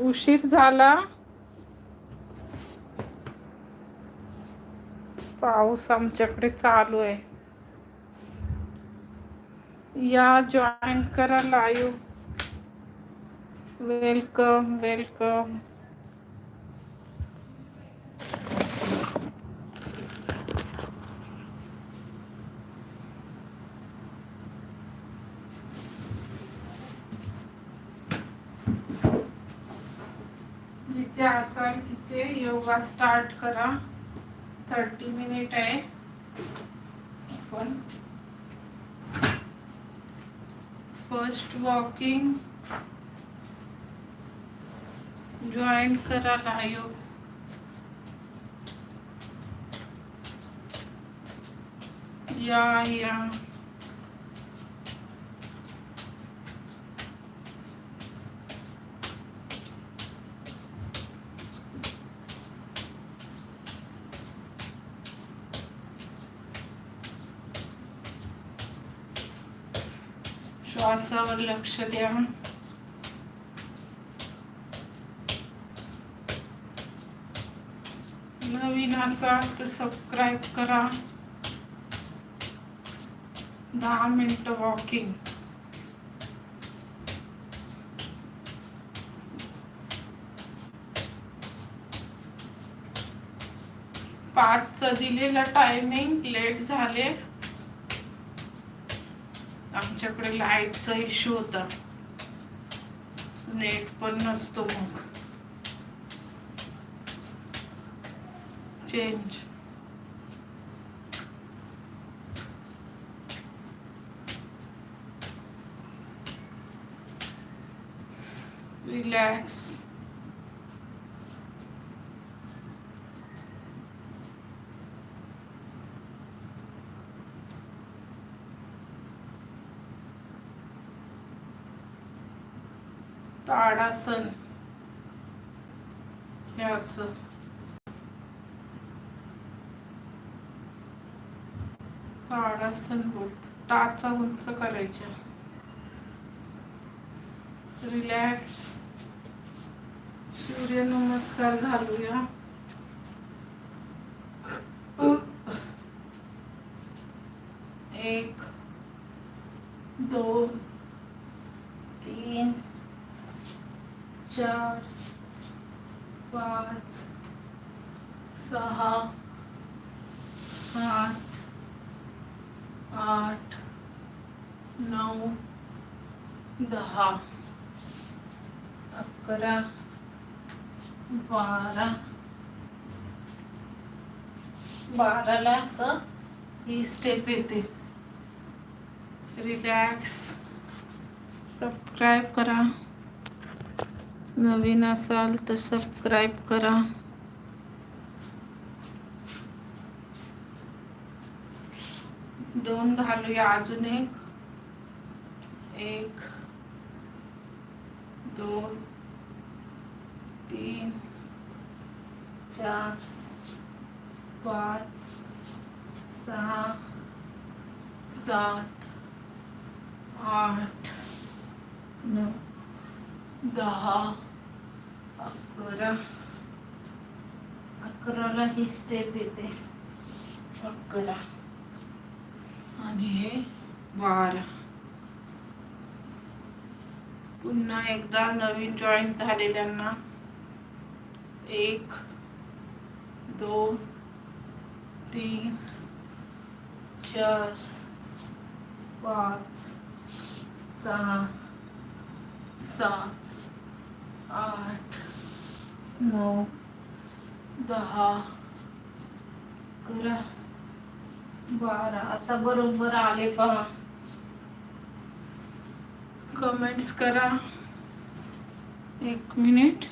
उशीर झाला. पाऊस आमच्याकडे चालू आहे. या जॉईन करा live welcome welcome yoga start करा. थर्टी मिनिट पण फ़र्स्ट वॉकिंग जॉईन करा लाईव्ह या या. लक्ष द्या. नवीन असाल तर सबस्क्राईब करा. दहा मिनिटं वॉकिंग पाचचं दिलेलं टायमिंग लेट झाले. आमच्याकडे लाईटचा इश्यू होता. नेट पण नसतो मग. चेंज रिलॅक्स ताडासन हे असं. ताडासन बोलत टाचा उंच करायच्या. रिलॅक्स सूर्यनमस्कार घालूया एक दोन तीन चार पाच सहा सात आठ नऊ दहा अकरा बारा बाराला असं ही स्टेप येते. रिलॅक्स सबस्क्राईब करा. नवीन असाल तर सबस्क्राईब करा. दोन घालूया अजून एक. एक दोन तीन चार पाच सहा सात आठ नऊ दहा अकरा. अकराला ही स्टेप येते. अकरा. आणि हे बारा. पुन्हा एकदा नवीन जॉईन झालेल्यांना एक दोन तीन चार पाच सहा सात आठ नऊ दहा अकरा बारा. आता बरोबर आले पहा. कमेंट्स करा. एक मिनिट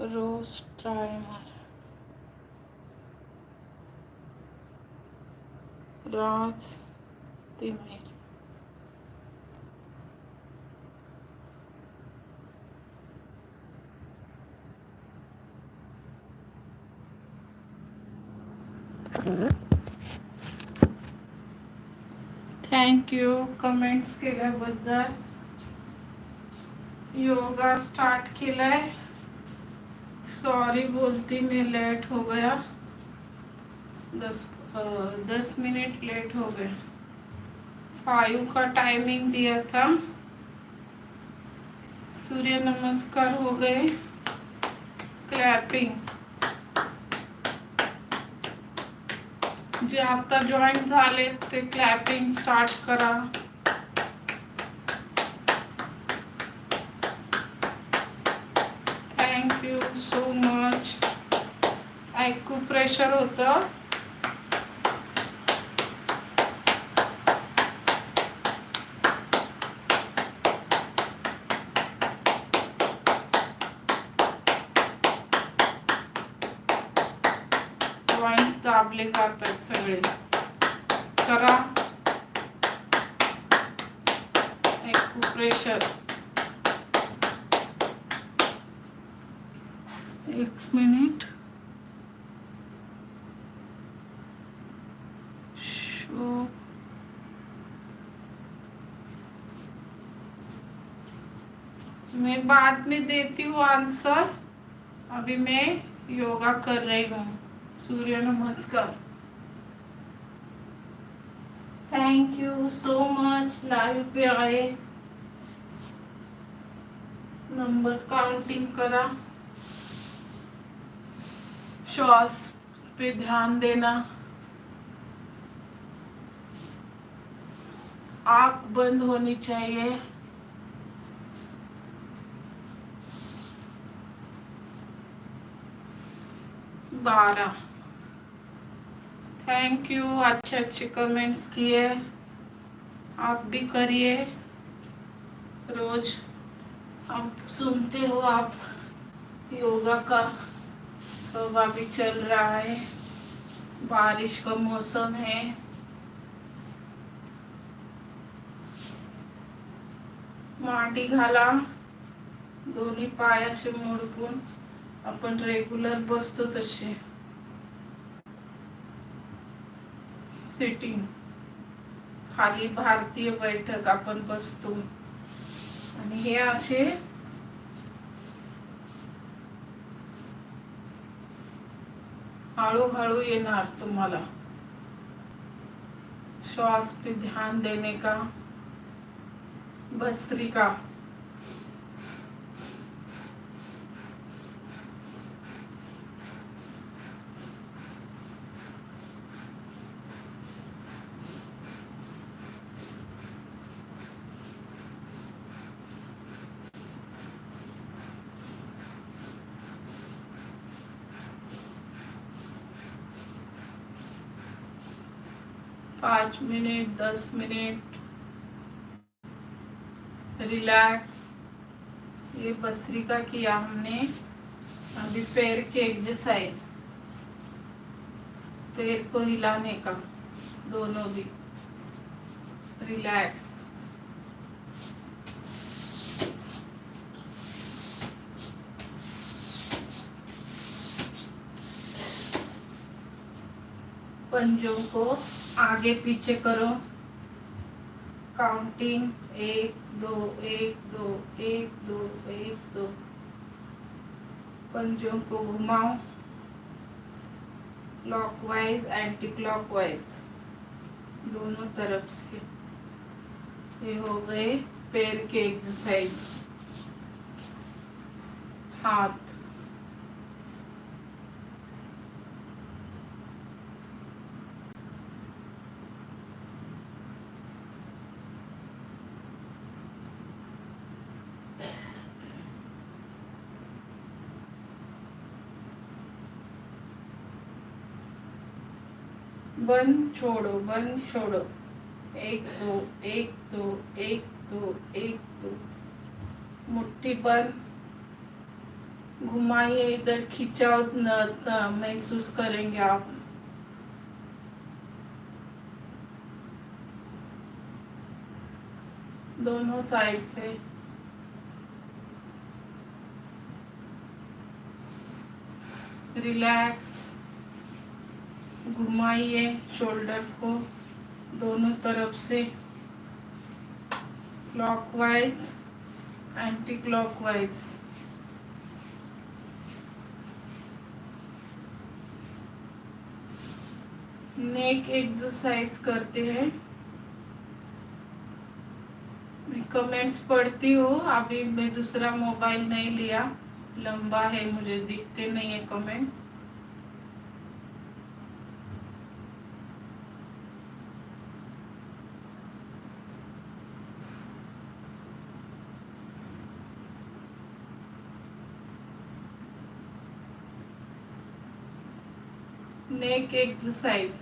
रोज ट्राय मार। राज तिमिर थँक्यू कमेंट्स केल्याबद्दल योगा स्टार्ट केलाय सॉरी बोलती, मैं लेट हो गया। दस दस मिनट लेट हो गए। फाइव का टाइमिंग दिया था। सूर्य नमस्कार हो गए। क्लॅपिंग। जे आता जॉईन झाले क्लॅपिंग स्टार्ट करा। थँक्यू सो मच ऐकू प्रेशर होतं. जॉईंट दाबले जातात सगळे. करा. ऐकू प्रेशर एक मिनिट। शो। मैं बाद में देती हूँ आंसर। अभी मैं योगा कर रही हूँ। सूर्य नमस्कार। Thank you so much live पे आए। नंबर काउंटिंग करा। श्वास पे ध्यान देना। आँख बंद होनी चाहिए। बारह। थैंक यू अच्छे अच्छे कमेंट्स किए। आप भी करिए। रोज आप सुनते हो आप योगा का। सब अभी चल रहा है। बारिश का मौसम है। मांडी घाला। दोन्ही पायाशी असे मोडकून आपण रेग्युलर बसतो तसे. सिटिंग खाली भारतीय बैठक आपण बसतो. आणि हे असे येणार तुम्हाला. श्वास पे ध्यान देने का भस्त्रिका पाँच मिनट, दस मिनट, रिलैक्स। ये बसरी का किया हमने। अभी पैर के एक्सरसाइज पैर को हिलाने का। दोनों भी। रिलैक्स। पंजों को आगे पीछे करो। काउंटिंग, एक, दो एक दो एक दो एक, दो। पंजों को घुमाओ। क्लॉकवाइज एंटी क्लॉकवाइज दोनों तरफ़ से। ये हो गए पैर के एक्सरसाइज हाथ बंद छोड़ो बंद छोड़ो। एक, दो एक दो एक दो एक, दो। मुट्ठी बंद। घुमाइए इधर न- महसूस करेंगे आप। दोनों साइड से। रिलैक्स। घुमाइए शोल्डर को दोनों तरफ़ से। Clockwise anti clockwise neck exercise करते हैं। मैं कमेंट्स पढ़ती हूँ, अभी मैं दूसरा मोबाइल नहीं लिया। लंबा है मुझे, दिखते नहीं है कमेंट्स नेक एक्सरसाइज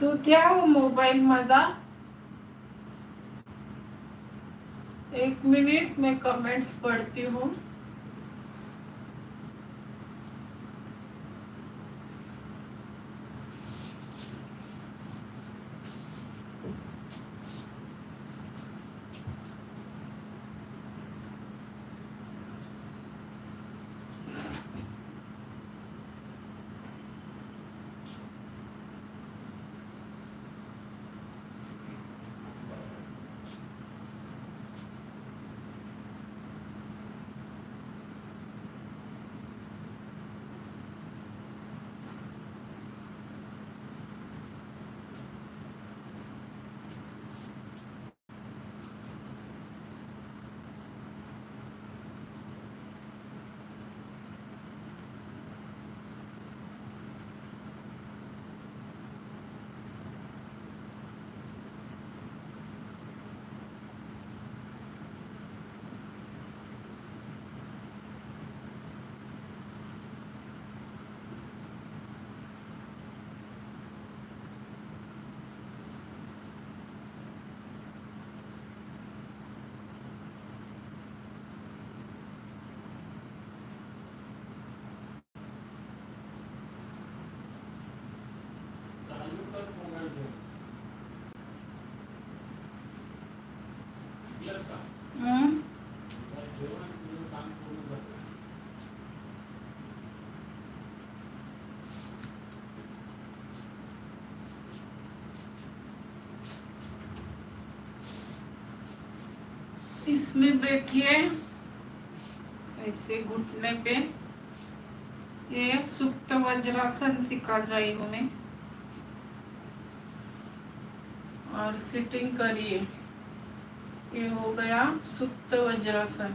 तो क्या वो मोबाइल मज़ा एक मिनट में कमेंट्स पढ़ती हूँ. इसमें बैठिए। ऐसे घुटने पे। ये सुप्त वज्रासन सिखा रही हूँ मैं और सिटिंग करिए। ये हो गया सुप्त वज्रासन।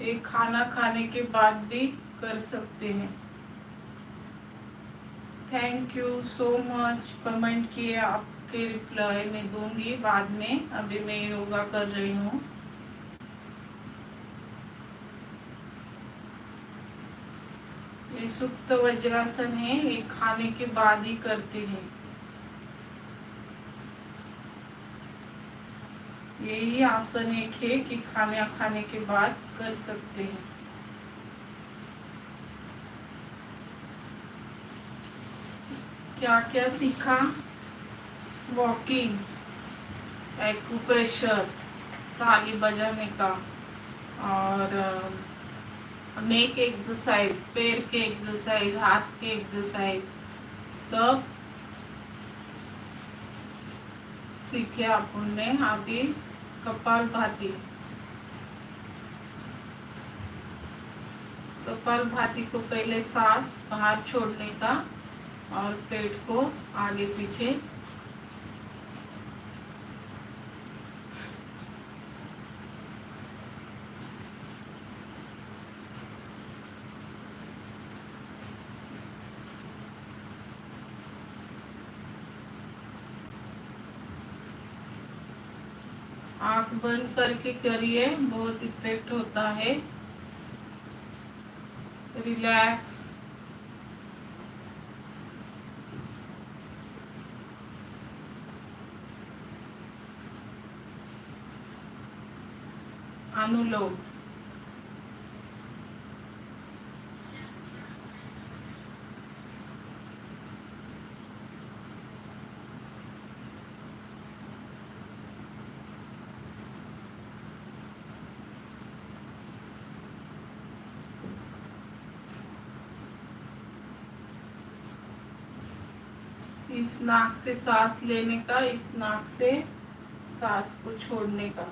ये खाना खाने के बाद भी कर सकते हैं। Thank you so much comment किए आपके रिप्लाई मैं दूँगी, बाद में अभी मैं योगा कर रही हूँ। ये सुप्त वज्रासन है, ये खाने के बाद ही करते हैं। यही आसन एक है कि खाना खाने के बाद कर सकते हैं। क्या क्या सीखा? वॉकिंग एक्यूप्रेशर ताली बजाने का और नेक एक्सरसाइज पैर के एक्सरसाइज हाथ के एक्सरसाइज सब सीखे अपन ने अभी कपाल भाती। कपाल भाती को पहले सांस बाहर छोड़ने का और पेट को आगे पीछे आँख बंद करके करिए बहुत इफ़ेक्ट होता है। रिलैक्स अनुलोम। इस नाक से सांस लेने का, इस नाक से सांस को छोड़ने का।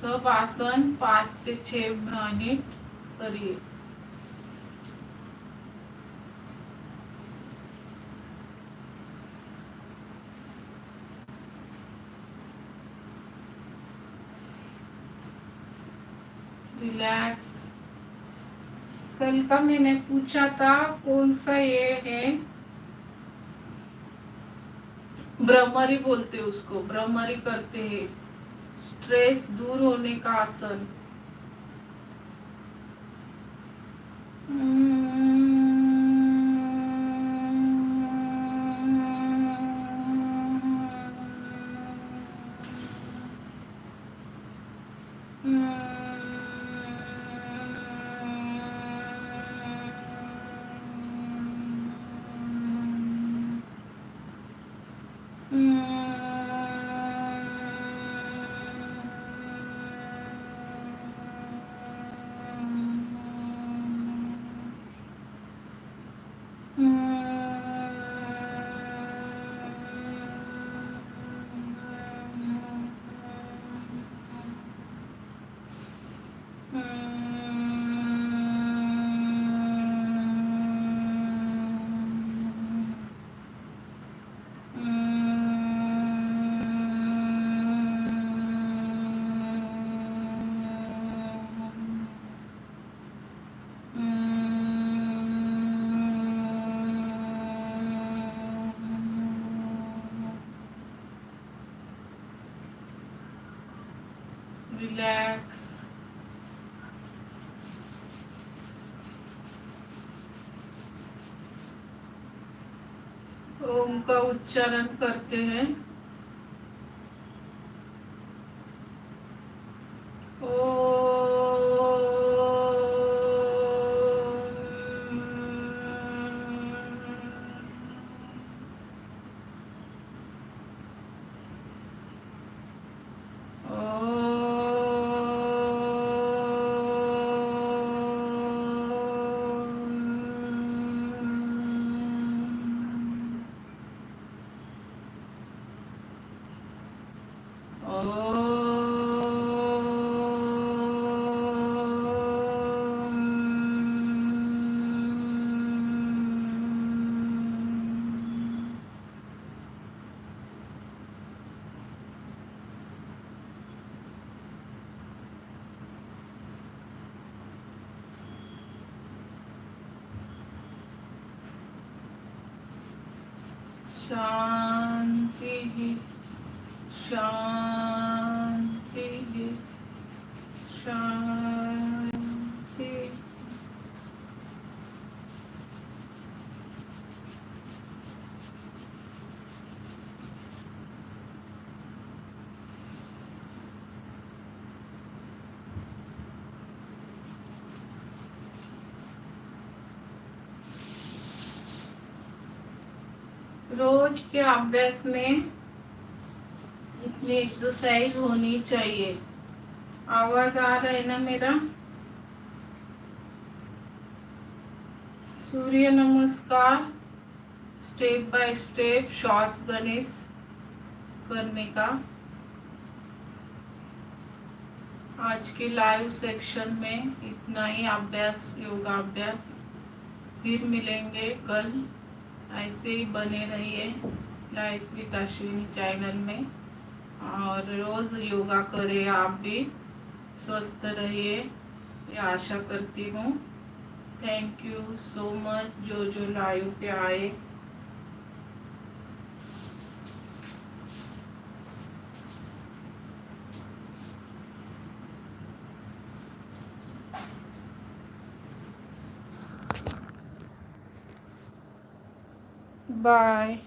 सब आसन पाँच से छह मिनट करिए। रिलैक्स कल का मैंने पूछा था, कौन सा ये है? ब्रह्मरी बोलते उसको, ब्रह्मरी करते हैं। स्ट्रेस दूर होने का आसन। उच्चारण करते हैं। शांति शांति रोज के अभ्यास में इतनी एक्सरसाइज होनी चाहिए। आवाज़ आ रहा है ना मेरा? सूर्य नमस्कार। स्टेप बाय स्टेप श्वास गणेश करने का। आज के लाइव सेक्शन में इतना ही अभ्यास योगा अभ्यास फिर मिलेंगे कल। ऐसे ही बने रहिए लाइफ अश्विनी चैनल में। और रोज़ योगा करें, आप भी स्वस्थ रहिए, ये आशा करती हूँ। थैंक यू सो मच जो जो लाइव पे आए। Bye.